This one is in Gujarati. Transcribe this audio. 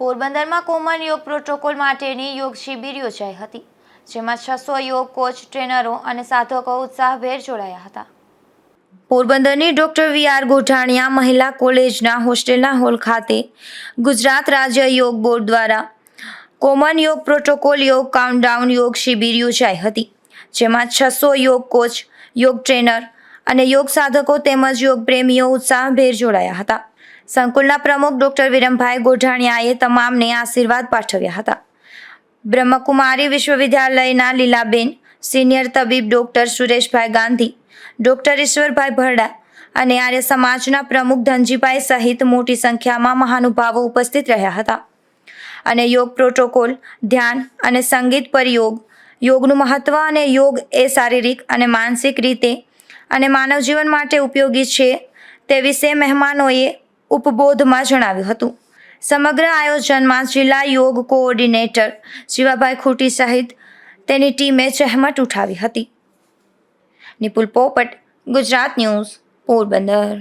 પોરબંદરમાં કોમન યોગ પ્રોટોકોલ માટેની યોગ શિબિર યોજાઈ હતી, જેમાં છસો યોગ કોચ, ટ્રેનરો અને સાધકો ઉત્સાહભેર જોડાયા હતા. પોરબંદરની ડોક્ટર વી આર ગોઠાણીયા મહિલા કોલેજના હોસ્ટેલના હોલ ખાતે ગુજરાત રાજ્ય યોગ બોર્ડ દ્વારા કોમન યોગ પ્રોટોકોલ યોગ કાઉન્ટડાઉન યોગ શિબિર યોજાઈ હતી, જેમાં છસો યોગ કોચ, યોગ ટ્રેનર અને યોગ સાધકો તેમજ યોગ પ્રેમીઓ ઉત્સાહભેર જોડાયા હતા. સંકુલના પ્રમુખ ડોક્ટર વિરમભાઈ ગોઢાણિયાએ તમામને આશીર્વાદ પાઠવ્યા હતા. બ્રહ્મકુમારી વિશ્વવિદ્યાલયના લીલાબેન, સિનિયર તબીબ ડોક્ટર સુરેશભાઈ ગાંધી, ડોક્ટર ઈશ્વરભાઈ ભરડા અને આર્ય સમાજના પ્રમુખ ધનજીભાઈ સહિત મોટી સંખ્યામાં મહાનુભાવો ઉપસ્થિત રહ્યા હતા. અને યોગ પ્રોટોકોલ, ધ્યાન અને સંગીત પર યોગ યોગનું મહત્વ અને યોગ એ શારીરિક અને માનસિક રીતે અને માનવ જીવન માટે ઉપયોગી છે તે વિશે મહેમાનોએ ઉપબોધમાં જણાવ્યું હતું. સમગ્ર આયોજનમાં જિલ્લા યોગ કોઓર્ડિનેટર શિવાભાઈ ખૂટી સહિત તેની ટીમે ચહેમત ઉઠાવી હતી. નિપુલ પોપટ, ગુજરાત ન્યૂઝ, પોરબંદર.